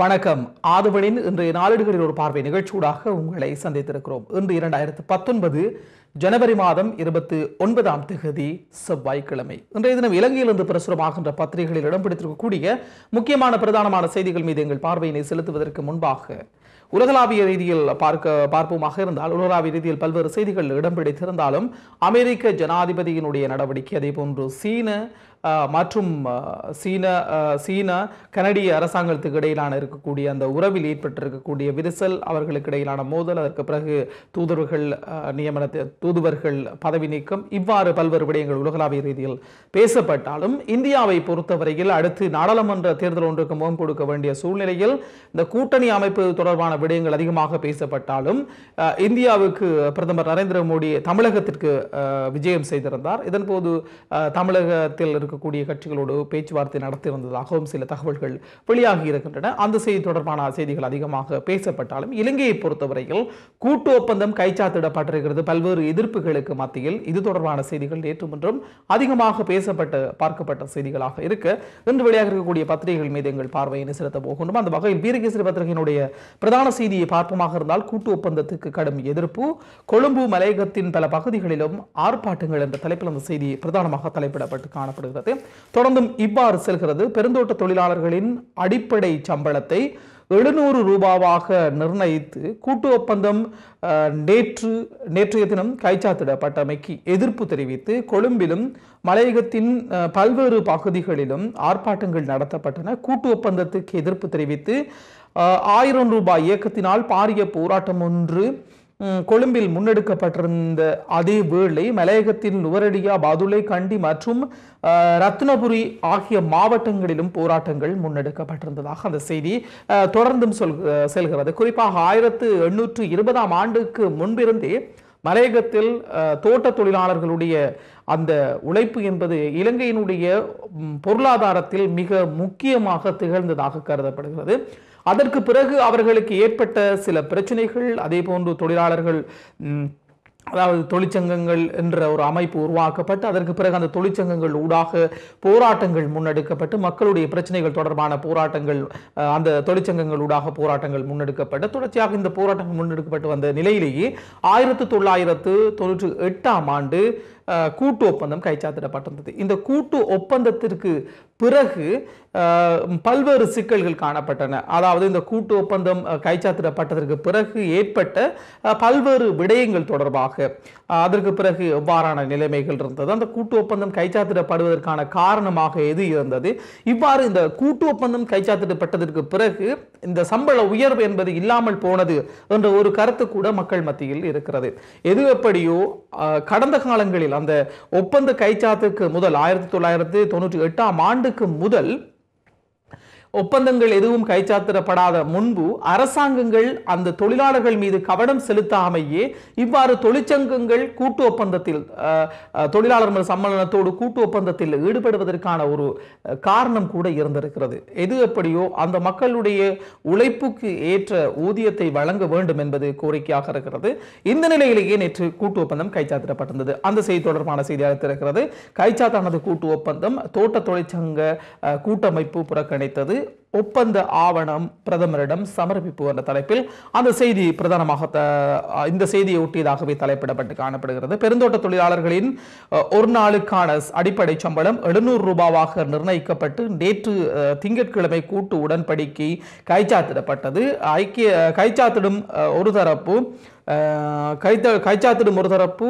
வணக்கம். ஆதவனின் இன்றைய நாளிடுகளில் ஒரு பார்வை நிகழ்ச்சியூடாக உங்களை சந்தித்திருக்கிறோம். இன்று இரண்டாயிரத்து பத்தொன்பது ஜனவரி மாதம் இருபத்தி ஒன்பதாம் தேதி செவ்வாய்க்கிழமை. இன்றைய தினம் இலங்கையிலிருந்து பிரசுரமாகின்ற பத்திரிகைகளில் இடம் பிடித்திருக்கக்கூடிய முக்கியமான பிரதானமான செய்திகள் மீது எங்கள் பார்வையினை செலுத்துவதற்கு முன்பாக உலகளாவிய ரீதியில் பார்க்க பார்ப்போமாக இருந்தால் உலகளாவிய ரீதியில் பல்வேறு செய்திகள் இடம் பிடித்திருந்தாலும் அமெரிக்க ஜனாதிபதியினுடைய நடவடிக்கை அதே போன்று சீன மற்றும் சீன சீன கனடிய அரசாங்கத்துக்கு இடையிலான இருக்கக்கூடிய அந்த உறவில் ஏற்பட்டிருக்கக்கூடிய விரிசல் அவர்களுக்கு இடையிலான மோதல் அதற்கு பிறகு தூதுவர்கள் நியமனத்தை தூதுவர்கள் பதவி நீக்கம் இவ்வாறு பல்வேறு விடயங்கள் உலகளாவிய ரீதியில் பேசப்பட்டாலும் இந்தியாவை பொறுத்தவரையில் அடுத்து நாடாளுமன்ற தேர்தல் ஒன்றுக்கு முகம் கொடுக்க வேண்டிய சூழ்நிலையில் இந்த கூட்டணி அமைப்பு தொடர்பான விடயங்கள் அதிகமாக பேசப்பட்டாலும் இந்தியாவுக்கு பிரதமர் நரேந்திர மோடி தமிழகத்திற்கு விஜயம் செய்திருந்தார். இதன்போது தமிழகத்தில் இருக்கும் இருக்கக்கூடிய கட்சிகளோடு பேச்சுவார்த்தை நடத்தியிருந்ததாகவும் சில தகவல்கள் வெளியாகி இருக்கின்றன. அந்த செய்தி தொடர்பான செய்திகள் அதிகமாக பேசப்பட்டாலும் இலங்கையை பொறுத்தவரையில் கூட்டு ஒப்பந்தம் கைச்சாத்திடப்பட்டிருக்கிறது. பல்வேறு எதிர்ப்புகளுக்கு மத்தியில் இது தொடர்பான செய்திகள் நேற்று முன்றும் அதிகமாக பேசப்பட்டு பார்க்கப்பட்ட செய்திகளாக இருக்க. இன்று வெளியாக இருக்கக்கூடிய பத்திரிகைகள் மீது எங்கள் பார்வையினை செலுத்த போகணும் அந்த வகையில் வீரகேசரி பத்திரிகையினுடைய பிரதான செய்தியை பார்ப்போமாக இருந்தால் கூட்டு ஒப்பந்தத்துக்கு கடும் எதிர்ப்பு கொழும்பு மலையகத்தின் பல பகுதிகளிலும் ஆர்ப்பாட்டங்கள் என்ற தலைப்பில் அந்த செய்தி பிரதானமாக தலைப்பிடப்பட்டு காணப்படுகிறது. தொடர்ந்தும் இவ்வாறு செல்கிறது. பெருந்தோட்ட தொழிலாளர்களின் அடிப்படை சம்பளத்தை எழுநூறு ரூபாவாக நிர்ணயித்து கூட்டு ஒப்பந்தம் நேற்று நேற்றைய தினம் கைச்சாத்திடப்பட்டமைக்கு எதிர்ப்பு தெரிவித்து கொழும்பிலும் மலையகத்தின் பல்வேறு பகுதிகளிலும் ஆர்ப்பாட்டங்கள் நடத்தப்பட்டன. கூட்டு ஒப்பந்தத்துக்கு எதிர்ப்பு தெரிவித்து ஆயிரம் ரூபாய் இயக்கத்தினால் பாரிய போராட்டம் ஒன்று கொழும்பில் முன்னெடுக்கப்பட்டிருந்த அதே வேளை மலையகத்தின் நுவரடியா பாதுலை கண்டி மற்றும் ரத்னபுரி ஆகிய மாவட்டங்களிலும் போராட்டங்கள் முன்னெடுக்கப்பட்டிருந்ததாக அந்த செய்தி தொடர்ந்தும் சொல் செல்கிறது. குறிப்பாக ஆயிரத்து எண்ணூற்று இருபதாம் ஆண்டுக்கு முன்பிருந்தே மலையகத்தில் தோட்ட தொழிலாளர்களுடைய அந்த உழைப்பு என்பது இலங்கையினுடைய பொருளாதாரத்தில் மிக முக்கியமாக திகழ்ந்ததாக கருதப்படுகிறது. அதற்கு பிறகு அவர்களுக்கு ஏற்பட்ட சில பிரச்சனைகள் அதே போன்று தொழிலாளர்கள் அதாவது தொழிற்சங்கங்கள் என்ற ஒரு அமைப்பு உருவாக்கப்பட்டு அதற்கு பிறகு அந்த தொழிற்சங்கங்கள் ஊடாக போராட்டங்கள் முன்னெடுக்கப்பட்டு மக்களுடைய பிரச்சனைகள் தொடர்பான போராட்டங்கள் அந்த தொழிற்சங்கங்கள் ஊடாக போராட்டங்கள் முன்னெடுக்கப்பட்டு தொடர்ச்சியாக இந்த போராட்டங்கள் முன்னெடுக்கப்பட்டு வந்த நிலையிலேயே ஆயிரத்து தொள்ளாயிரத்து தொண்ணூற்றி எட்டாம் ஆண்டு கூட்டு ஒப்பந்தம் கைச்சாத்திடப்பட்டிருந்தது. இந்த கூட்டு ஒப்பந்தத்திற்கு பிறகு பல்வேறு சிக்கல்கள் காணப்பட்டன. அதாவது இந்த கூட்டு ஒப்பந்தம் கைச்சாத்திடப்பட்டதற்கு பிறகு ஏற்பட்ட பல்வேறு விடயங்கள் தொடர்பாக. அதற்கு பிறகு எவ்வாறான நிலைமைகள் இருந்தது? அந்த கூட்டு ஒப்பந்தம் கைச்சாத்திடப்படுவதற்கான காரணமாக எது இருந்தது? இவ்வாறு இந்த கூட்டு ஒப்பந்தம் கைச்சாத்திடப்பட்டதற்கு பிறகு இந்த சம்பள உயர்வு என்பது இல்லாமல் போனது என்ற ஒரு கருத்து கூட மக்கள் மத்தியில் இருக்கிறது. எது எப்படியோ கடந்த காலங்களில் அந்த ஒப்பந்த கைச்சாத்துக்கு முதல் ஆயிரத்தி தொள்ளாயிரத்தி தொண்ணூற்றி எட்டாம் ஆண்டுக்கு முதல் ஒப்பந்தங்கள் எதுவும் கைச்சாத்திடப்படாத முன்பு அரசாங்கங்கள் அந்த தொழிலாளர்கள் மீது கவனம் செலுத்தாமையே இவ்வாறு தொழிற்சங்கங்கள் கூட்டு ஒப்பந்தத்தில் தொழிலாளர்கள் தொழிலாளர் சம்மேளனத்தோடு கூட்டு ஒப்பந்தத்தில் ஈடுபடுவதற்கான ஒரு காரணம் கூட இருந்திருக்கிறது. எது எப்படியோ அந்த மக்களுடைய உழைப்புக்கு ஏற்ற ஊதியத்தை வழங்க வேண்டும் என்பது கோரிக்கையாக இருக்கிறது. இந்த நிலையிலேயே நேற்று கூட்டு ஒப்பந்தம் கைச்சாத்திடப்பட்டிருந்தது. அந்த செய்தி தொடர்பான செய்தியாக இருக்கிறது கைச்சாத்தானது கூட்டு ஒப்பந்தம் தோட்ட தொழிற்சங்க கூட்டமைப்பு புறக்கணித்தது. ஒப்பந்த ஆவணம் பிரதமரிடம் சமர்ப்பிப்பு என்ற தலைப்பில் அந்த செய்தி பிரதானமாக இந்த செய்தியை ஒட்டியதாகவே தலைப்பிடப்பட்டு காணப்படுகிறது. பெருந்தோட்ட தொழிலாளர்களின் ஒரு நாளுக்கான அடிப்படை சம்பளம் எழுநூறு ரூபாவாக நிர்ணயிக்கப்பட்டு நேற்று திங்கட்கிழமை கூட்டு உடன்படிக்கை கைச்சாத்திடப்பட்டது. ஐக்கிய கைச்சாத்திடும் ஒரு தரப்பு கைத்த கைச்சாத்திடும் ஒரு தரப்பு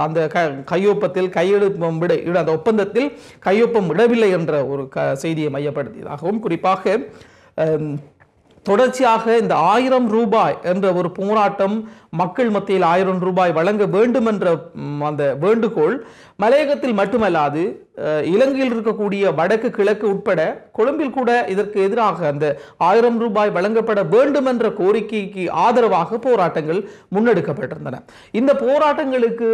அந்த க கையொப்பத்தில் கையெழுப்பம் விட இட- அந்த ஒப்பந்தத்தில் கையொப்பம் விடவில்லை என்ற ஒரு க செய்தியை மையப்படுத்தியதாகவும் குறிப்பாக தொடர்ச்சியாக இந்த ஆயிரம் ரூபாய் என்ற ஒரு போராட்டம் மக்கள் மத்தியில் ஆயிரம் ரூபாய் வழங்க வேண்டும் என்ற அந்த வேண்டுகோள் மலையகத்தில் மட்டுமல்லாது இலங்கையில் இருக்கக்கூடிய வடக்கு கிழக்கு உட்பட கொழும்பில் கூட இதற்கு எதிராக அந்த ஆயிரம் ரூபாய் வழங்கப்பட வேண்டும் என்ற கோரிக்கைக்கு ஆதரவாக போராட்டங்கள் முன்னெடுக்கப்பட்டிருந்தன. இந்த போராட்டங்களுக்கு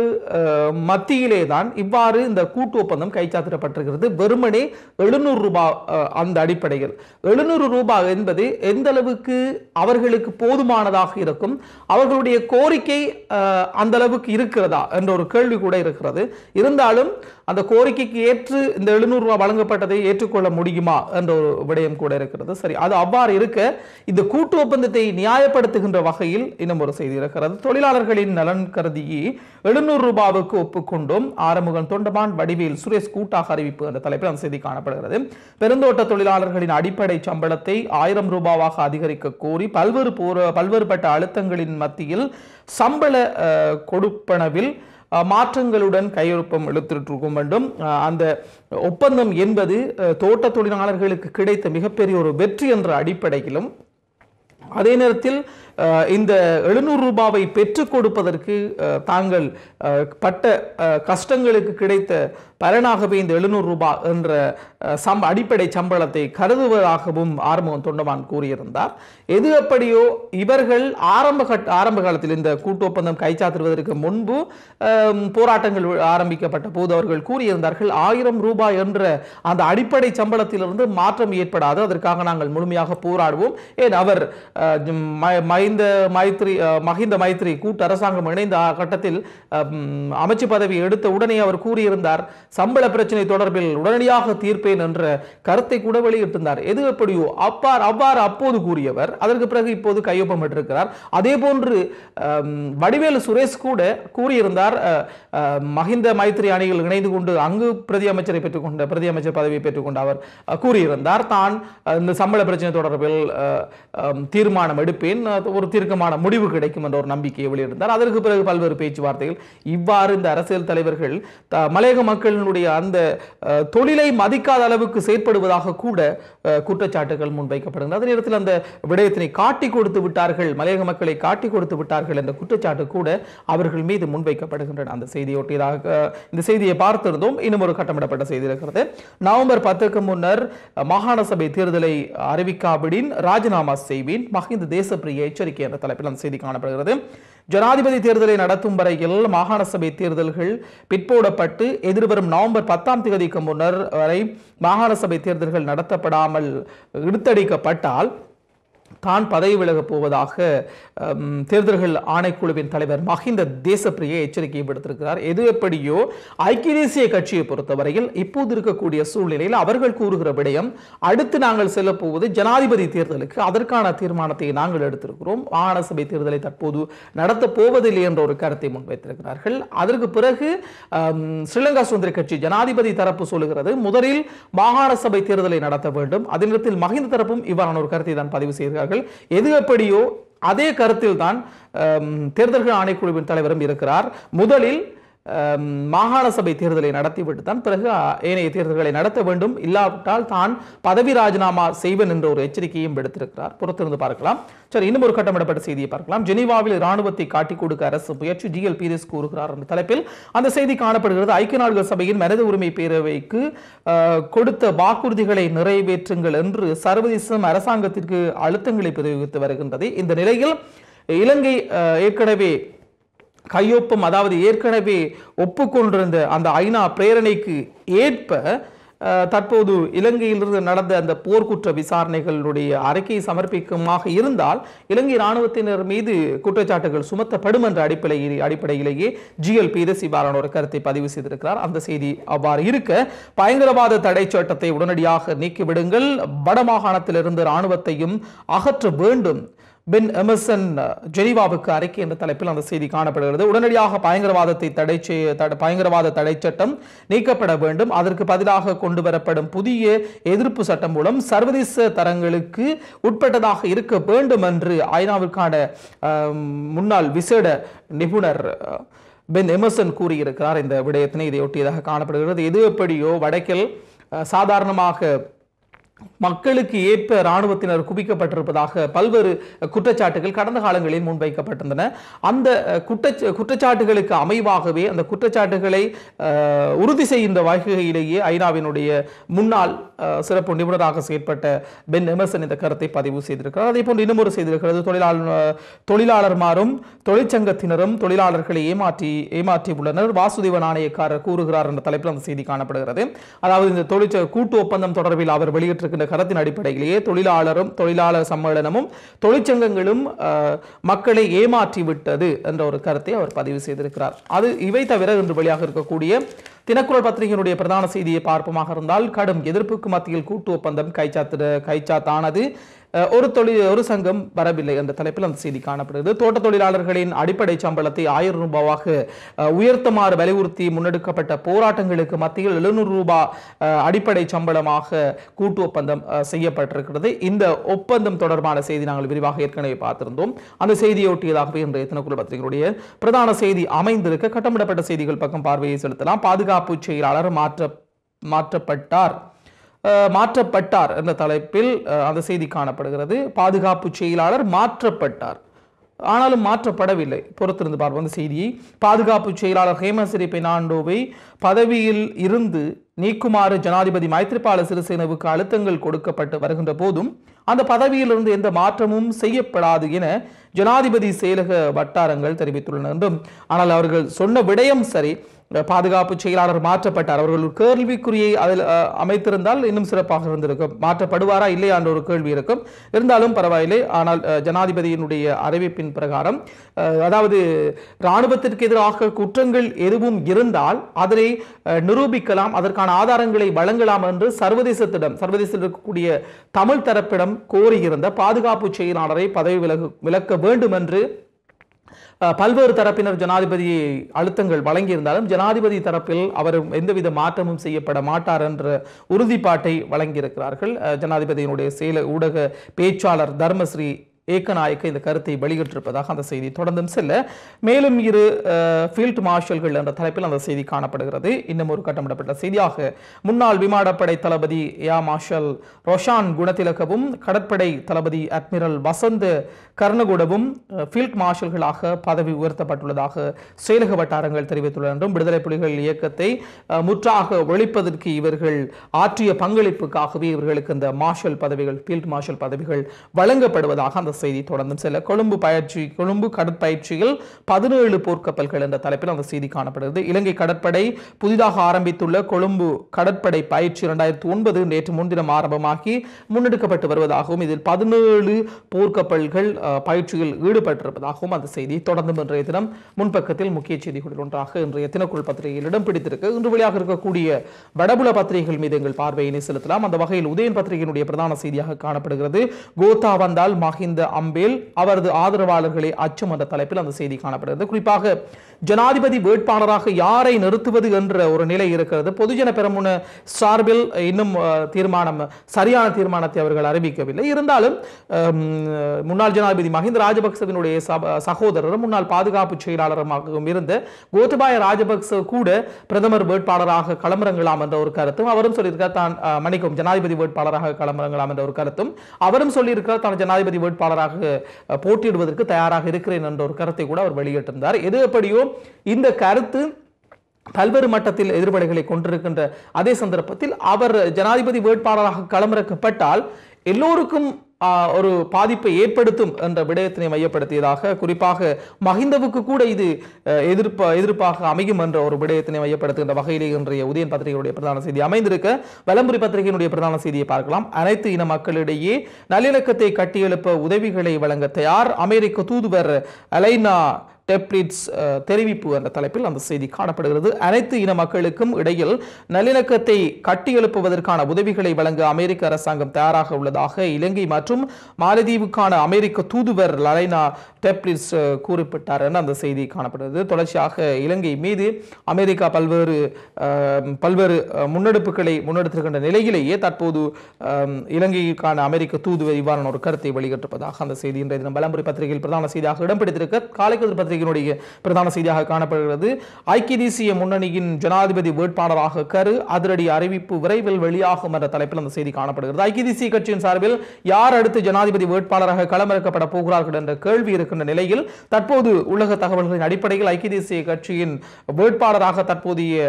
மத்தியிலே தான் இவ்வாறு இந்த கூட்டு ஒப்பந்தம் கைச்சாத்திடப்பட்டிருக்கிறது. வெறுமனே எழுநூறு ரூபாய் அஹ், அந்த அடிப்படையில். எழுநூறு ரூபாய் என்பது எந்த அளவுக்கு அவர்களுக்கு போதுமானதாக இருக்கும்? அவர்களுடைய கோரிக்கை அஹ், அந்த அளவுக்கு இருக்கிறதா? என்ற ஒரு கேள்வி கூட இருக்கிறது. இருந்தாலும் அந்த கோரிக்கைக்கு ஏற்று இந்த எழுநூறு ரூபாய் வழங்கப்பட்டதை ஏற்றுக்கொள்ள முடியுமா என்ற ஒரு விடயம் கூட இருக்கிறது. சரி அது அவ்வாறு இருக்க இந்த கூட்டு ஒப்பந்தத்தை நியாயப்படுத்துகின்ற வகையில் இன்னும் ஒரு செய்தி இருக்கிறது. தொழிலாளர்களின் நலன் கருதி எழுநூறு ரூபாவுக்கு ஒப்புக்கொண்டும். ஆறுமுகன் தொண்டமான் வடிவேல் சுரேஷ் கூட்டாக அறிவிப்பு என்ற தலைப்பில் அந்த செய்தி காணப்படுகிறது. பெருந்தோட்ட தொழிலாளர்களின் அடிப்படை சம்பளத்தை ஆயிரம் ரூபாவாக அதிகரிக்க கோரி பல்வேறு போர பல்வேறுபட்ட அழுத்தங்களின் மத்தியில் சம்பள கொடுப்பனவில் மாற்றங்களுடன் கையொப்பம் எடுத்திருக்கும் வேண்டும். அந்த ஒப்பந்தம் என்பது தோட்ட தொழிலாளர்களுக்கு கிடைத்த மிகப்பெரிய ஒரு வெற்றி என்ற அடிப்படையிலும் அதே நேரத்தில் இந்த எழுநூறு ரூபாவை பெற்றுக் கொடுப்பதற்கு தாங்கள் பட்ட கஷ்டங்களுக்கு கிடைத்த பலனாகவே இந்த எழுநூறு ரூபாய் என்ற சம் அடிப்படை சம்பளத்தை கருதுவதாகவும் ஆறுமுகம் தொண்டமான் கூறியிருந்தார். எது எப்படியோ இவர்கள் ஆரம்ப கட் ஆரம்ப காலத்தில் இந்த கூட்டு ஒப்பந்தம் கைச்சாத்துவதற்கு முன்பு போராட்டங்கள் ஆரம்பிக்கப்பட்ட போது அவர்கள் கூறியிருந்தார்கள் ஆயிரம் ரூபாய் என்ற அந்த அடிப்படை சம்பளத்திலிருந்து மாற்றம் ஏற்படாது அதற்காக நாங்கள் முழுமையாக போராடுவோம். ஏன் அவர் மஹிந்த மைத்ரி மஹிந்த மைத்ரி கூட்டு அரசாங்கம் இணைந்த கட்டத்தில் அமைச்சு பதவி எடுத்த உடனே அவர் கூறியிருந்தார் சம்பள பிரச்சனை தொடர்பில் உடனடியாக தீர்ப்பேன் என்ற கருத்தை கூட வெளியிட்டிருந்தார். எது எப்படியோ அப்பார் அவ்வாறு அப்போது கூறியவர் அதற்கு பிறகு இப்போது கையொப்பமிட்டிருக்கிறார் அதே போன்று வடிவேலு சுரேஷ் கூட கூறியிருந்தார் மஹிந்த மைத்ரி அணியில் இணைந்து கொண்டு அங்கு பிரதி அமைச்சரை பெற்றுக்கொண்ட பிரதி அமைச்சர் பதவியை பெற்றுக்கொண்ட அவர் கூறியிருந்தார். தான் இந்த சம்பள பிரச்சனை தொடர்பில் அஹ், தீர்மானம் எடுப்பேன். ஒரு தீர்க்கமான முடிவு கிடைக்கும் என்ற ஒரு நம்பிக்கையை வெளியிருந்தார் அதற்கு பிறகு பல்வேறு பேச்சுவார்த்தைகள். இவ்வாறு இந்த அரசியல் தலைவர்கள் த- மலையக மக்களினுடைய அந்த தொழிலை மதிக்காத அளவுக்கு செயற்படுவதாக கூட குற்றச்சாட்டுகள் முன்வைக்கப்படுகின்றன. அதே நேரத்தில் அந்த விடயத்தினை காட்டி கொடுத்து விட்டார்கள் மலையக மக்களை காட்டி கொடுத்து விட்டார்கள் என்ற குற்றச்சாட்டு கூட அவர்கள் மீது முன்வைக்கப்படுகின்றன. அந்த செய்தியொட்டியதாக இந்த செய்தியை பார்த்திருந்தோம். இன்னும் ஒரு கட்டமிடப்பட்ட செய்தி இருக்கிறது. நவம்பர் பத்துக்கு முன்னர் மாகாண சபை தேர்தலை அறிவிக்காவிடின் ராஜினாமா செய்வேன். இந்த தேசப்பிரிய எச்சரிக்கை என்ற தலைப்பில் அந்த செய்தி காணப்படுகிறது. ஜனாதிபதி தேர்தலை நடத்தும் வரையில் மாகாண சபை தேர்தல்கள் பிற்போடப்பட்டு எதிர்வரும் நவம்பர் பத்தாம் தேதிக்கு முன்னர் வரை மாகாண சபை தேர்தல்கள் நடத்தப்படாமல் இழுத்தடிக்கப்பட்டால் தான் பதவி விலகப் போவதாக தேர்தல்கள் ஆணைக்குழுவின் தலைவர் மஹிந்த தேசப்பிரிய எச்சரிக்கை விடுத்திருக்கிறார். எது எப்படியோ ஐக்கிய தேசிய கட்சியை பொறுத்தவரையில் இப்போது இருக்கக்கூடிய சூழ்நிலையில் அவர்கள் கூறுகிற விடயம் அடுத்து நாங்கள் செல்லப்போவது ஜனாதிபதி தேர்தலுக்கு. அதற்கான தீர்மானத்தை நாங்கள் எடுத்திருக்கிறோம். மாகாண சபை தேர்தலை தற்போது நடத்தப் போவதில்லை என்ற ஒரு கருத்தை முன்வைத்திருக்கிறார்கள். அதற்கு பிறகு ஸ்ரீலங்கா சுதந்திர கட்சி ஜனாதிபதி தரப்பு சொல்லுகிறது முதலில் மாகாண சபை தேர்தலை நடத்த வேண்டும். அதே நேரத்தில் மஹிந்த தரப்பும் இவ்வாறான ஒரு கருத்தை தான் பதிவு இருக்கிறார்கள். எது எப்படியோ அதே கருத்தில் தான் தேர்தல்கள் ஆணைக்குழுவின் தலைவரும் இருக்கிறார். முதலில் மாகாண சபை தேர்தலை நடத்திவிட்டு தான் பிறகு ஏனைய தேர்தல்களை நடத்த வேண்டும். இல்லாவிட்டால் தான் பதவி ராஜினாமா செய்வன் என்ற ஒரு எச்சரிக்கையும் விடுத்திருக்கிறார். பொறுத்திருந்து பார்க்கலாம். சரி இன்னும் ஒரு கட்டமிடப்பட்ட செய்தியை பார்க்கலாம். ஜெனீவாவில் ராணுவத்தை காட்டிக் கொடுக்க அரசு முயற்சி. ஜிஎல் பீரிஸ் கூறுகிறார் என்ற தலைப்பில் அந்த செய்தி காணப்படுகிறது. ஐக்கிய நாடுகள் சபையின் மனித உரிமை பேரவைக்கு கொடுத்த வாக்குறுதிகளை நிறைவேற்றுங்கள் என்று சர்வதேசம் அரசாங்கத்திற்கு அழுத்தங்களை பிரயோகித்து வருகின்றது. இந்த நிலையில் இலங்கை ஏற்கனவே கையொப்பம் அதாவது ஏற்கனவே ஒப்புக்கொண்டிருந்த அந்த ஐநா பிரேரணைக்கு ஏற்ப தற்போது இலங்கையிலிருந்து நடந்த அந்த போர்க்குற்ற விசாரணைகளுடைய அறிக்கை சமர்ப்பிக்குமாக இருந்தால் இலங்கை இராணுவத்தினர் மீது குற்றச்சாட்டுகள் சுமத்தப்படும் என்ற அடிப்படையில் அடிப்படையிலேயே ஜிஎல் பீரஸ் இவ்வாறான ஒரு கருத்தை பதிவு செய்திருக்கிறார். அந்த செய்தி அவ்வாறு இருக்க பயங்கரவாத தடை சட்டத்தை உடனடியாக நீக்கிவிடுங்கள் வடமாகாணத்திலிருந்து இராணுவத்தையும் அகற்ற வேண்டும். பென் எமர்சன் ஜெனீவாவுக்கு அறிக்கை என்ற தலைப்பில் அந்த செய்தி காணப்படுகிறது. உடனடியாக பயங்கரவாதத்தை தடை செய்ய பயங்கரவாத தடை சட்டம் நீக்கப்பட வேண்டும். அதற்கு பதிலாக கொண்டு வரப்படும் புதிய எதிர்ப்பு சட்டம் மூலம் சர்வதேச தரங்களுக்கு உட்பட்டதாக இருக்க வேண்டும் என்று ஐநாவிற்கான முன்னாள் விசேட நிபுணர் பென் எமர்சன் கூறியிருக்கிறார். இந்த விடயத்தினை இதையொட்டியதாக காணப்படுகிறது. எது எப்படியோ வடக்கில் சாதாரணமாக மக்களுக்கு ஏற்ப இராணுவத்தினர் குவிக்கப்பட்டிருப்பதாக பல்வேறு குற்றச்சாட்டுகள் கடந்த காலங்களில் முன்வைக்கப்பட்டிருந்தன. அந்த குற்ற குற்றச்சாட்டுகளுக்கு அமைவாகவே அந்த குற்றச்சாட்டுகளை உறுதி செய்கின்ற வகையிலேயே ஐநாவினுடைய முன்னாள் சிறப்பு நிபுணராக செயற்பட்ட பென் எமர்சன் இந்த கருத்தை பதிவு செய்திருக்கிறார். அதே போன்று இன்னும் ஒரு செய்திருக்கிறது தொழிலாளர் தொழிலாளர்மாரும் தொழிற்சங்கத்தினரும் தொழிலாளர்களை ஏமாற்றி ஏமாற்றி உள்ளனர் வாசுதேவ நாணயக்காரர் கூறுகிறார் என்ற தலைப்பில் அந்த செய்தி காணப்படுகிறது. அதாவது இந்த தொழிற்ச கூட்டு ஒப்பந்தம் தொடர்பில் அவர் வெளியிட்டிருக்கின்ற கருத்தின் அடிப்படையிலேயே தொழிலாளரும் தொழிலாளர் சம்மேளனமும் தொழிற்சங்கங்களும் மக்களை ஏமாற்றி விட்டது என்ற ஒரு கருத்தை அவர் பதிவு செய்திருக்கிறார். அது இவை தவிர இன்று வெளியாக இருக்கக்கூடிய தினக்குரல் பத்திரிகையினுடைய பிரதான செய்தியை பார்ப்போமாக இருந்தால் கடும் எதிர்ப்புக்கு மத்தியில் கூட்டு ஒப்பந்தம் கைச்சாத்திட கைச்சாத்தானது. ஒரு தொழில் ஒரு சங்கம் வரவில்லை என்ற தலைப்பில் அந்த செய்தி காணப்படுகிறது. தோட்ட தொழிலாளர்களின் அடிப்படை சம்பளத்தை ஆயிரம் ரூபாவாக உயர்த்துமாறு வலியுறுத்தி முன்னெடுக்கப்பட்ட போராட்டங்களுக்கு மத்தியில் எழுநூறு ரூபாய் அடிப்படை சம்பளமாக கூட்டு ஒப்பந்தம் செய்யப்பட்டிருக்கிறது. இந்த ஒப்பந்தம் தொடர்பான செய்தி நாங்கள் விரிவாக ஏற்கனவே பார்த்திருந்தோம். அந்த செய்தியொட்டியதாகவே இன்றைய தினக்குழு பத்திரிகையுடைய பிரதான செய்தி அமைந்திருக்க கட்டமிடப்பட்ட செய்திகள் பக்கம் பார்வையை செலுத்தலாம். பாதுகாப்பு செயலாளர் மாற்ற மாற்றப்பட்டார். மாற்றப்பட்டார் என்ற தலைப்பில் அந்த செய்தி காணப்படுகிறது. பாதுகாப்பு செயலாளர் மாற்றப்பட்டார். ஆனாலும் மாற்றப்படவில்லை. பொறுத்திருந்து பார்ப்போம் அந்த செய்தியை. பாதுகாப்பு செயலாளர் ஹேமசிறி பெனாண்டோவை பதவியில் இருந்து நீக்குமாறு ஜனாதிபதி மைத்ரிபால சிறிசேனவுக்கு அழுத்தங்கள் கொடுக்கப்பட்டு வருகின்ற போதும் அந்த பதவியிலிருந்து எந்த மாற்றமும் செய்யப்படாது என ஜனாதிபதி செயலக வட்டாரங்கள் தெரிவித்துள்ளன என்றும் ஆனால் அவர்கள் சொன்ன விடயம் சரி. பாதுகாப்பு செயலாளர் மாற்றப்பட்டார். அவர்கள் ஒரு கேள்விக்குறியை அதில் அமைத்திருந்தால் இன்னும் சிறப்பாக இருந்திருக்கும். மாற்றப்படுவாரா இல்லையா என்ற ஒரு கேள்வி இருக்கும். இருந்தாலும் பரவாயில்லை. ஆனால் ஜனாதிபதியினுடைய அறிவிப்பின் பிரகாரம் அதாவது இராணுவத்திற்கு எதிராக குற்றங்கள் எதுவும் இருந்தால் அதனை நிரூபிக்கலாம். அதற்கான ஆதாரங்களை வழங்கலாம் என்று சர்வதேசத்திடம் சர்வதேசத்தில் இருக்கக்கூடிய தமிழ் தரப்பிடம் கோரியிருந்த பாதுகாப்பு செயலாளரை பதவி விலக விலக்க வேண்டும் என்று பல்வேறு தரப்பினர் ஜனாதிபதி அழுத்தங்கள் வழங்கியிருந்தாலும் ஜனாதிபதி தரப்பில் அவர் எந்தவித மாற்றமும் செய்யப்பட மாட்டார் என்ற உறுதிப்பாட்டை வழங்கியிருக்கிறார்கள். ஜனாதிபதியினுடைய செயல ஊடக பேச்சாளர் தர்மஸ்ரீ ஏக்கநாயக்க இந்த கருத்தை வெளியிட்டிருப்பதாக அந்த செய்தி தொடர்ந்தும் செல்ல மேலும் இரு ஃபீல்ட் மார்ஷல்கள் என்ற தலைப்பில் அந்த செய்தி காணப்படுகிறது. இன்னும் ஒரு கட்டமிடப்பட்ட செய்தியாக முன்னாள் விமானப்படை தளபதி ஏ மார்ஷல் ரோஷான் குணதிலகவும் கடற்படை தளபதி அட்மிரல் வசந்த் கர்ணகுடவும் ஃபீல்ட் மார்ஷல்களாக பதவி உயர்த்தப்பட்டுள்ளதாக செயலக வட்டாரங்கள் தெரிவித்துள்ளன என்றும் விடுதலை புலிகள் இயக்கத்தை முற்றாக ஒழிப்பதற்கு இவர்கள் ஆற்றிய பங்களிப்புக்காகவே இவர்களுக்கு இந்த மார்ஷல் பதவிகள் ஃபீல்ட் மார்ஷல் பதவிகள் வழங்கப்படுவதாக அந்த செய்தி தொடர்ந்தும் செல்ல. கொழும்பு பயிற்சி கொழும்பு கடற்பயிற்சியில் பதினேழு போர்க்கப்பல்கள் என்ற தலைப்பில் அந்த செய்தி காணப்படுகிறது. இலங்கை கடற்படை புதிதாக ஆரம்பித்துள்ள கொழும்பு கடற்படை பயிற்சி இரண்டாயிரத்தி ஒன்பது நேற்று முன்தினம் ஆரம்பமாகி முன்னெடுக்கப்பட்டு வருவதாகவும் இதில் பதினேழு போர்க்கப்பல்கள் பயிற்சியில் ஈடுபட்டிருப்பதாகவும் அந்த செய்தி தொடர்ந்தும் இன்றைய தினம் முன்பக்கத்தில் முக்கிய செய்திகளில் ஒன்றாக இன்றைய தினக்குள் பத்திரிகையில் இடம் பிடித்திருக்கு. இன்று வெளியாக இருக்கக்கூடிய வடபுல பத்திரிகைகள் மீது எங்கள் பார்வையினை செலுத்தலாம். அந்த வகையில் உதயன் பத்திரிகையினுடைய பிரதான செய்தியாக காணப்படுகிறது. கோத்தா வந்தால் மஹிந்த அம்பேல் அவரது ஆதரவாளர்களை அச்சம் என்ற தலைப்பில் அந்த செய்தி காணப்படுகிறது. குறிப்பாக ஜனாதிபதி வேட்பாளராக யாரை நிறுத்துவது என்ற ஒரு நிலை இருக்கிறது. பொதுஜன பெருமுன சார்பில் இன்னும் தீர்மானம் சரியான தீர்மானத்தை அவர்கள் அறிவிக்கவில்லை. இருந்தாலும் முன்னாள் ஜனாதிபதி மஹிந்த ராஜபக்சவினுடைய சகோதரரும் முன்னாள் பாதுகாப்பு செயலாளருமாகவும் இருந்த கோத்தபாய ராஜபக்ச கூட பிரதமர் வேட்பாளராக களமிறங்கலாம் என்ற ஒரு கருத்தும் அவரும் சொல்லியிருக்கார் தான் மன்னிக்கும் ஜனாதிபதி வேட்பாளராக களமிறங்கலாம் என்ற ஒரு கருத்தும் அவரும் சொல்லியிருக்கிறார். தான் ஜனாதிபதி வேட்பாளராக போட்டியிடுவதற்கு தயாராக இருக்கிறேன் என்ற ஒரு கருத்தை கூட அவர் வெளியிட்டிருந்தார். எது எப்படியோ இந்த கருத்து பல்வேறு மட்டத்தில் எதிர்ப்படைகளை கொண்டிருக்கின்ற அதே சந்தர்ப்பத்தில் அவர் ஜனாதிபதி வேட்பாளராக களமிறக்கப்பட்டால் எல்லோருக்கும் ஒரு பாதிப்பை ஏற்படுத்தும் என்ற விடயத்தினை மையப்படுத்தியதாக குறிப்பாக மஹிந்தவுக்கு கூட இது எதிர்ப்ப எதிர்ப்பாக அமையும் என்ற ஒரு விடயத்தினை மையப்படுத்துகின்ற வகையிலே இன்றைய உதயன் பத்திரிகையுடைய பிரதான செய்தி அமைந்திருக்க வலம்புரி பத்திரிகையினுடைய பிரதான செய்தியை பார்க்கலாம். அனைத்து இன மக்களிடையே நல்லிணக்கத்தை கட்டியெழுப்ப உதவிகளை வழங்க தயார். அமெரிக்க தூதுவர் அலைனா டெப்ளிட்ஸ் தெரிவிப்பு என்ற தலைப்பில் அந்த செய்தி காணப்படுகிறது. அனைத்து இன மக்களுக்கும் இடையில் நல்லிணக்கத்தை கட்டியெழுப்புவதற்கான உதவிகளை வழங்க அமெரிக்க அரசாங்கம் தயாராக உள்ளதாக இலங்கை மற்றும் மாலத்தீவுக்கான அமெரிக்க தூதுவர் லலைனா டெப்ளிட்ஸ் குறிப்பிட்டார் என அந்த செய்தி காணப்படுகிறது. தொடர்ச்சியாக இலங்கை மீது அமெரிக்கா பல்வேறு பல்வேறு முன்னெடுப்புகளை முன்னெடுத்திருக்கின்ற நிலையிலேயே தற்போது இலங்கைக்கான அமெரிக்க தூதுவர் இவ்வாறான ஒரு கருத்தை வெளியிட்டிருப்பதாக அந்த செய்தி இன்றைய தினம் பலம்புரி பத்திரிகையில் பிரதான செய்தியாக இடம் பிடித்திருக்க பத்திரிகை பத்திரிகையினுடைய பிரதான செய்தியாக காணப்படுகிறது. ஐக்கிய தேசிய முன்னணியின் ஜனாதிபதி வேட்பாளராக கரு அதிரடி அறிவிப்பு விரைவில் வெளியாகும் என்ற தலைப்பில் அந்த செய்தி காணப்படுகிறது. ஐக்கிய தேசிய கட்சியின் சார்பில் யார் அடுத்து ஜனாதிபதி வேட்பாளராக களமிறக்கப்பட போகிறார்கள் என்ற கேள்வி இருக்கின்ற நிலையில் தற்போது உலக தகவல்களின் அடிப்படையில் ஐக்கிய தேசிய கட்சியின் வேட்பாளராக தற்போதைய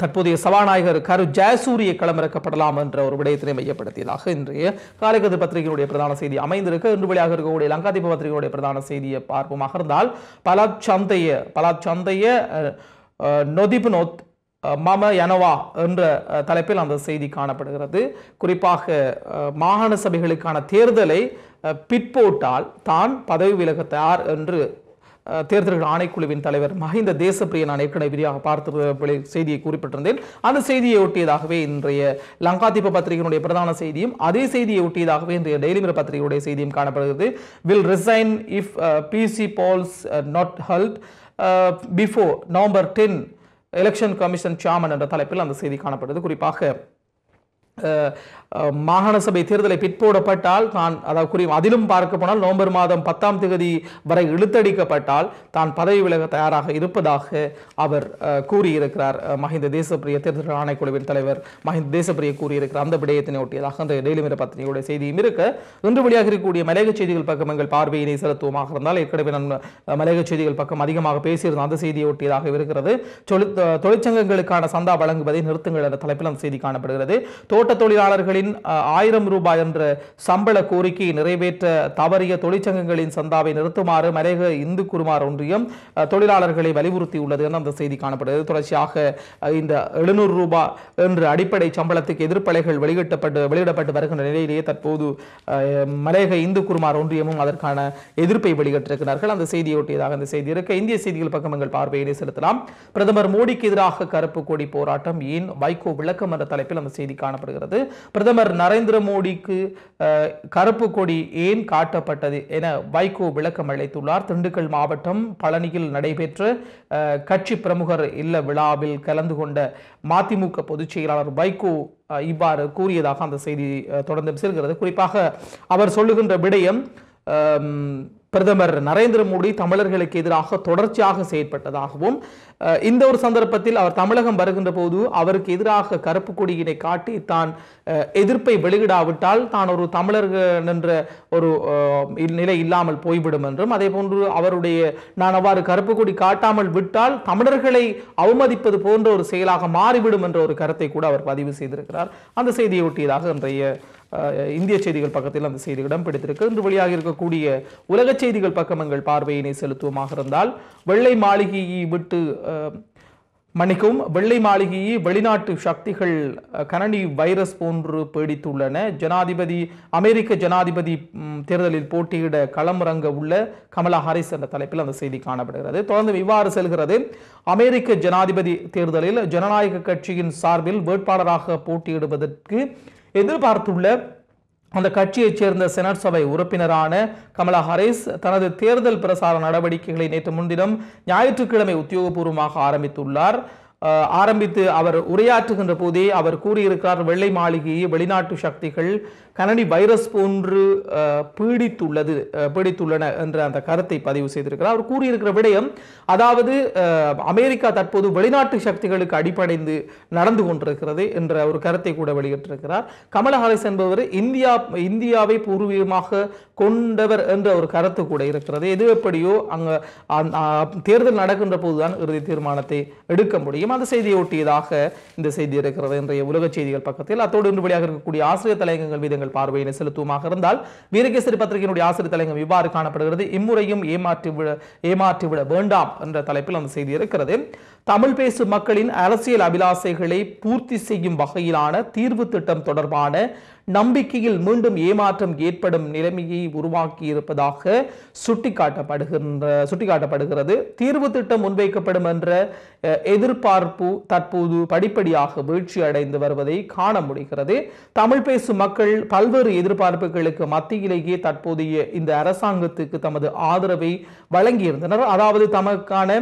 தற்போதைய சபாநாயகர் கரு ஜெயசூரிய களமிறக்கப்படலாம் என்ற ஒரு விடயத்தினை மையப்படுத்தியதாக இன்றைய காலைக்கதிர் பத்திரிகையினுடைய பிரதான செய்தி அமைந்திருக்க. இன்று வெளியாக இருக்கக்கூடிய லங்காதீப பத்திரிகையுடைய பிரதான செய்தியை பார்ப்போமாக இருந்தால் பலாத் சந்தைய பலாத் சந்தைய நொதிபுனோத் மம யனவா என்ற தலைப்பில் அந்த செய்தி காணப்படுகிறது. குறிப்பாக மாகாண சபைகளுக்கான தேர்தலை பிற்போட்டால் தான் பதவி விலக தயார் என்று தேர்தல்கள் ஆணைக்குழுவின் தலைவர் மஹிந்த தேசப்பிரிய நான் ஏற்கனவே விரிவாக பார்த்து செய்தியை குறிப்பிட்டிருந்தேன். அந்த செய்தியை ஒட்டியதாகவே இன்றைய லங்காதீப பத்திரிகையினுடைய பிரதான செய்தியும் அதே செய்தியை ஒட்டியதாகவே இன்றைய டெய்லி மிர பத்திரிகையுடைய செய்தியும் காணப்படுகிறது. Will resign if PC polls not held before November ten election commission chairman என்ற தலைப்பில் அந்த செய்தி காணப்படுது குறிப்பாக மாகாண சபை தேர்தலை பிற்போடப்பட்டால் தான் அதாவது குறி அதிலும் பார்க்க போனால் நவம்பர் மாதம் பத்தாம் தேதி வரை இழுத்தடிக்கப்பட்டால் தான் பதவி விலக தயாராக இருப்பதாக அவர் கூறியிருக்கிறார். மஹிந்த தேசப்பிரிய தேர்தல் ஆணைக்குழுவின் தலைவர் மஹிந்த தேசப்பிரிய கூறியிருக்கிறார். அந்த விடயத்தினை ஒட்டியதாக அந்த டெய்லி மிர பத்திரிகையுடைய செய்தியும் இருக்க. இன்று வெளியாக இருக்கக்கூடிய மலையக செய்திகள் பக்கம் எங்கள் பார்வையினை செலுத்துவமாக இருந்தால் ஏற்கனவே நான் மலையக செய்திகள் பக்கம் அதிகமாக பேசியிருந்த அந்த செய்தியை ஒட்டியதாக இருக்கிறது. தொழிற்சங்கங்களுக்கான சந்தா வழங்குவதை நிறுத்துங்கள் என்ற தலைப்பில் அந்த செய்தி காணப்படுகிறது. தோட்ட தொழிலாளர்களின் ஆயிரம் ரூபாய் என்ற சம்பள கோரிக்கையை நிறைவேற்ற தவறிய தொழிற்சங்கங்களின் சந்தாவை நிறுத்துமாறு மலையக இந்து குருமார் ஒன்றியம் தொழிலாளர்களை வலியுறுத்தியுள்ளது என அந்த செய்தி காணப்படுகிறது. தொடர்ச்சியாக இந்த எழுநூறு ரூபாய் என்ற அடிப்படை சம்பளத்துக்கு எதிர்ப்பலைகள் வெளியிட்டப்பட்டு வெளியிடப்பட்டு வருகின்ற நிலையிலேயே தற்போது அஹ், மலையக இந்து குருமார் ஒன்றியமும் அதற்கான எதிர்ப்பை வெளியிட்டிருக்கிறார்கள். அந்த செய்தியொட்டியதாக அந்த செய்தி இருக்க. இந்திய செய்திகள் பக்கம் எங்கள் பார்வையினை செலுத்தலாம். பிரதமர் மோடிக்கு எதிராக கருப்பு கொடி போராட்டம் ஏன் வைகோ விளக்கம் என்ற தலைப்பில் அந்த செய்தி காணப்படுகிறது. பிரதமர் நரேந்திர மோடிக்கு கருப்பு கொடி ஏன் காட்டப்பட்டது என வைகோ விளக்கம் அளித்துள்ளார். திண்டுக்கல் மாவட்டம் பழனியில் நடைபெற்ற கட்சி பிரமுகர் இல்ல விழாவில் கலந்து கொண்ட மதிமுக பொதுச் செயலாளர் வைகோ இவ்வாறு கூறியதாக அந்த செய்தி தொடர்ந்து செல்கிறது. குறிப்பாக அவர் சொல்லுகின்ற விடயம் பிரதமர் நரேந்திர மோடி தமிழர்களுக்கு எதிராக தொடர்ச்சியாக செயற்பட்டதாகவும் இந்த ஒரு சந்தர்ப்பத்தில் அவர் தமிழகம் வருகின்ற போது அவருக்கு எதிராக கருப்பு கொடியினை காட்டி தான் எதிர்ப்பை வெளியிடாவிட்டால் தான் ஒரு தமிழர்கள் என்ற ஒரு நிலை இல்லாமல் போய்விடும் என்றும் அதே போன்று அவருடைய நான் அவ்வாறு கருப்பு கொடி காட்டாமல் விட்டால் தமிழர்களை அவமதிப்பது போன்ற ஒரு செயலாக மாறிவிடும் என்ற ஒரு கருத்தை கூட அவர் பதிவு செய்திருக்கிறார். அந்த செய்தியை ஒட்டியதாக இன்றைய இந்திய செய்திகள் பக்கத்தில் அந்த செய்தி இடம் பிடித்திருக்கு இன்று வெளியாக இருக்கக்கூடிய உலக செய்திகள் பக்கம் எங்கள் பார்வையினை செலுத்துவமாக இருந்தால் வெள்ளை மாளிகையை விட்டு மன்னிக்கும் வெள்ளை மாளிகையை வெளிநாட்டு சக்திகள் அஹ், கனடி வைரஸ் போன்று பீடித்துள்ளன. ஜனாதிபதி அமெரிக்க ஜனாதிபதி தேர்தலில் போட்டியிட களமிறங்க உள்ள கமலா ஹாரிஸ் என்ற தலைப்பில் அந்த செய்தி காணப்படுகிறது. தொடர்ந்து இவ்வாறு செல்கிறது. அமெரிக்க ஜனாதிபதி தேர்தலில் ஜனநாயக கட்சியின் சார்பில் வேட்பாளராக போட்டியிடுவதற்கு எதிர்பார்த்துள்ள அந்த கட்சியைச் சேர்ந்த செனட் சபை உறுப்பினரான கமலா ஹாரிஸ் தனது தேர்தல் பிரசார நடவடிக்கைகளை நேற்று முன்தினம் ஞாயிற்றுக்கிழமை உத்தியோகபூர்வமாக ஆரம்பித்துள்ளார். ஆரம்பித்து அவர் உரையாற்றுகின்ற போதே அவர் கூறியிருக்கிறார் வெள்ளை மாளிகையை வெளிநாட்டு சக்திகள் கனடி வைரஸ் போன்று பீடித்துள்ளது பீடித்துள்ளன என்ற அந்த கருத்தை பதிவு செய்திருக்கிறார். அவர் கூறியிருக்கிற விடயம் அதாவது அமெரிக்கா தற்போது வெளிநாட்டு சக்திகளுக்கு அடிப்படைந்து நடந்து கொண்டிருக்கிறது என்ற ஒரு கருத்தை கூட வெளியிட்டிருக்கிறார். கமலா ஹாரிஸ் என்பவர் இந்தியா இந்தியாவை பூர்வீகமாக கொண்டவர் என்ற ஒரு கருத்து கூட இருக்கிறது. எது எப்படியோ அங்கே தேர்தல் நடக்கின்ற போதுதான் இறுதி தீர்மானத்தை எடுக்க முடியும். அந்த செய்தியை ஒட்டியதாக இந்த செய்தி இருக்கிறது. இன்றைய உலக செய்திகள் பக்கத்தில் அத்தோடு இன்று வெளியாக இருக்கக்கூடிய ஆசிரியர் தலையங்கங்கள் மீது எங்கள் பார்வையினை செலுத்துவமாக இருந்தால் வீரகேசரி பத்திரிகையினுடைய ஆசிரியர் தலைங்கம் இவ்வாறு காணப்படுகிறது. இம்முறையும் ஏமாற்றி விட வேண்டாம் என்ற தலைப்பில் அந்த செய்தி இருக்கிறது. தமிழ் பேசும் மக்களின் அரசியல் அபிலாசைகளை பூர்த்தி செய்யும் வகையிலான தீர்வு திட்டம் தொடர்பான நம்பிக்கையில் மீண்டும் ஏமாற்றம் ஏற்படும் நிலைமையை உருவாக்கி இருப்பதாக சுட்டிக்காட்டப்படுகின்ற சுட்டிக்காட்டப்படுகிறது. தீர்வு திட்டம் முன்வைக்கப்படும் என்ற எதிர்பார்ப்பு தற்போது படிப்படியாக வீழ்ச்சி அடைந்து வருவதை காண முடிகிறது. தமிழ் பேசும் மக்கள் பல்வேறு எதிர்பார்ப்புகளுக்கு மத்தியிலேயே தற்போதைய இந்த அரசாங்கத்துக்கு தமது ஆதரவை வழங்கியிருந்தனர். அதாவது தமக்கான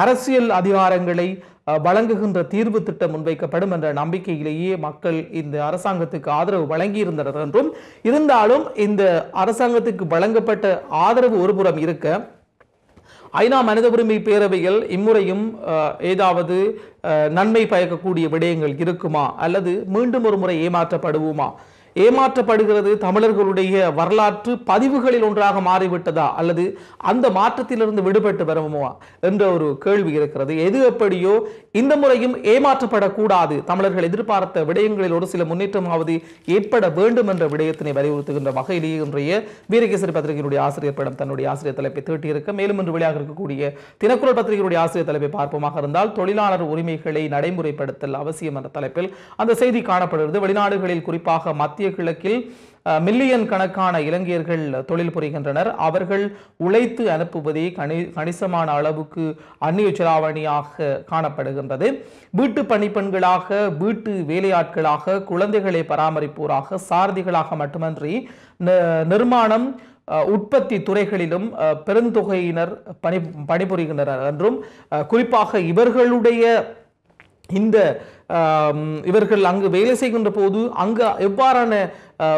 அரசியல் அதிகாரங்களை வழங்குகின்ற தீர்வு திட்டம் முன்வைக்கப்படும் என்ற நம்பிக்கையிலேயே மக்கள் இந்த அரசாங்கத்துக்கு ஆதரவு வழங்கியிருந்தனர் என்றும் இருந்தாலும் இந்த அரசாங்கத்துக்கு வழங்கப்பட்ட ஆதரவு ஒருபுறம் இருக்க ஐநா மனித உரிமை பேரவையில் இம்முறையும் அஹ், ஏதாவது அஹ், நன்மை பயக்கக்கூடிய விடயங்கள் இருக்குமா? அல்லது மீண்டும் ஒரு முறை ஏமாற்றப்படுவோமா? ஏமாற்றப்படுகிறது தமிழர்களுடைய வரலாற்று பதிவுகளில் ஒன்றாக மாறிவிட்டதா? அல்லது அந்த மாற்றத்திலிருந்து விடுபட்டு வருவோமா? என்ற ஒரு கேள்வி இருக்கிறது. எது எப்படியோ இந்த முறையும் ஏமாற்றப்படக்கூடாது. தமிழர்கள் எதிர்பார்த்த விடயங்களில் ஒரு சில முன்னேற்றமாவது ஏற்பட வேண்டும் என்ற விடயத்தினை வலியுறுத்துகின்ற வகையிலேயே இன்றைய வீரகேசரி பத்திரிகையினுடைய ஆசிரியர் படம் தன்னுடைய ஆசிரியர் தலைப்பை தீட்டியிருக்க. மேலும் இன்று வெளியாக இருக்கக்கூடிய தினக்குரல் பத்திரிகையுடைய ஆசிரியர் தலைப்பை பார்ப்போமாக இருந்தால் தொழிலாளர் உரிமைகளை நடைமுறைப்படுத்தல் அவசியம் என்ற தலைப்பில் அந்த செய்தி காணப்படுகிறது. வெளிநாடுகளில் குறிப்பாக மத்திய மத்திய கிழக்கில் மில்லியன் கணக்கான இலங்கையர்கள் தொழில் புரிகின்றனர். அவர்கள் உழைத்து அனுப்புவதே கணி கணிசமான அளவுக்கு அந்நிய செலாவணியாக காணப்படுகின்றது. வீட்டு பணிப்பெண்களாக வீட்டு வேலையாட்களாக குழந்தைகளை பராமரிப்போராக சாரதிகளாக மட்டுமன்றி நிர்மாணம் உற்பத்தி துறைகளிலும் பெருந்தொகையினர் பணி பணிபுரிகின்றனர் என்றும் குறிப்பாக இவர்களுடைய இந்த இவர்கள் அங்கு வேலை செய்கின்ற போது அங்கு எவ்வாறான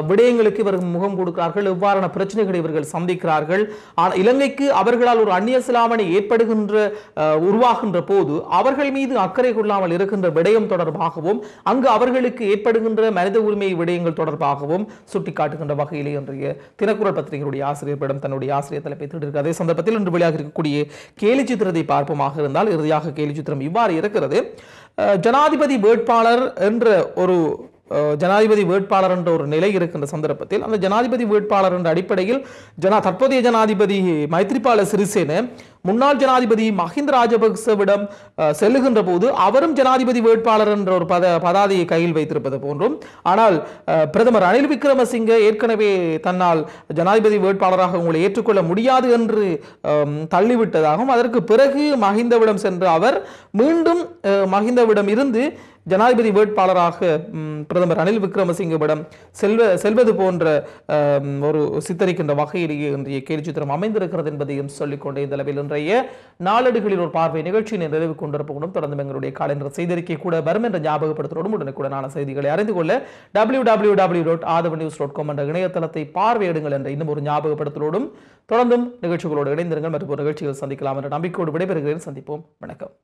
விடயங்களுக்கு இவர்கள் முகம் கொடுக்கிறார்கள் எவ்வாறான பிரச்சனைகளை இவர்கள் சந்திக்கிறார்கள். ஆனால் இலங்கைக்கு அவர்களால் ஒரு அந்நிய சிலாமணி ஏற்படுகின்ற உருவாகின்ற போது அவர்கள் மீது அக்கறை கொள்ளாமல் இருக்கின்ற விடயம் தொடர்பாகவும் அங்கு அவர்களுக்கு ஏற்படுகின்ற மனித உரிமை விடயங்கள் தொடர்பாகவும் சுட்டிக்காட்டுகின்ற வகையிலே இன்றைய தினக்குரல் பத்திரிகையுடைய ஆசிரியர்களிடம் தன்னுடைய ஆசிரியர் தலைப்பை திட்டிருக்கு அதே சந்தர்ப்பத்தில் இன்று வெளியாக இருக்கக்கூடிய கேலி சித்திரத்தை பார்ப்போமாக இருந்தால் இறுதியாக கேலி சித்திரம் இவ்வாறு இருக்கிறது. ஜனாதிபதி ஜனாதிபதி வேட்பாளர் என்ற ஒரு ஜனாதிபதி வேட்பாளர் என்ற ஒரு நிலை இருக்கின்ற சந்தர்ப்பத்தில் அந்த ஜனாதிபதி வேட்பாளர் என்ற அடிப்படையில் ஜனா தற்போதைய ஜனாதிபதி மைத்ரிபால சிறிசேன முன்னாள் ஜனாதிபதி மஹிந்த ராஜபக்சவிடம் செல்லுகின்ற போது அவரும் ஜனாதிபதி வேட்பாளர் என்ற ஒரு பத பதாதையை கையில் வைத்திருப்பது போன்றும். ஆனால் பிரதமர் ரணில் விக்ரமசிங்கே ஏற்கனவே தன்னால் ஜனாதிபதி வேட்பாளராக உங்களை ஏற்றுக்கொள்ள முடியாது என்று தள்ளிவிட்டதாகவும் அதற்கு பிறகு மஹிந்தவிடம் சென்று அவர் மீண்டும் மஹிந்தவிடம் இருந்து ஜனாதிபதி வேட்பாளராக பிரதமர் ரணில் விக்ரமசிங்கவிடம் செல்வ செல்வது போன்ற ஒரு சித்தரிக்கின்ற வகையிலேயே இன்றைய கேலி சித்திரம் அமைந்திருக்கிறது என்பதையும் சொல்லிக்கொண்டே இந்த அளவில் இன்றைய நாளடுகளில் ஒரு பார்வை நிகழ்ச்சியினை நிறைவு கொண்டிருப்போம். தொடர்ந்து எங்களுடைய காலண்டர் செய்திருக்கை கூட வரும் என்ற ஞாபகப்படுத்துவதோடு உடனுக்குடனான செய்திகளை அறிந்து கொள்ள W W W dot Athava news dot com என்ற இணையதளத்தை பார்வையிடுங்கள் என்ற இன்னும் ஒரு ஞாபகப்படுத்தலோடும் தொடர்ந்தும் நிகழ்ச்சிகளோடு இணைந்திருங்கள். மற்றும் ஒரு நிகழ்ச்சிகள் சந்திக்கலாம் என்ற நம்பிக்கையோடு விடைபெறுகிறேன். சந்திப்போம். வணக்கம்.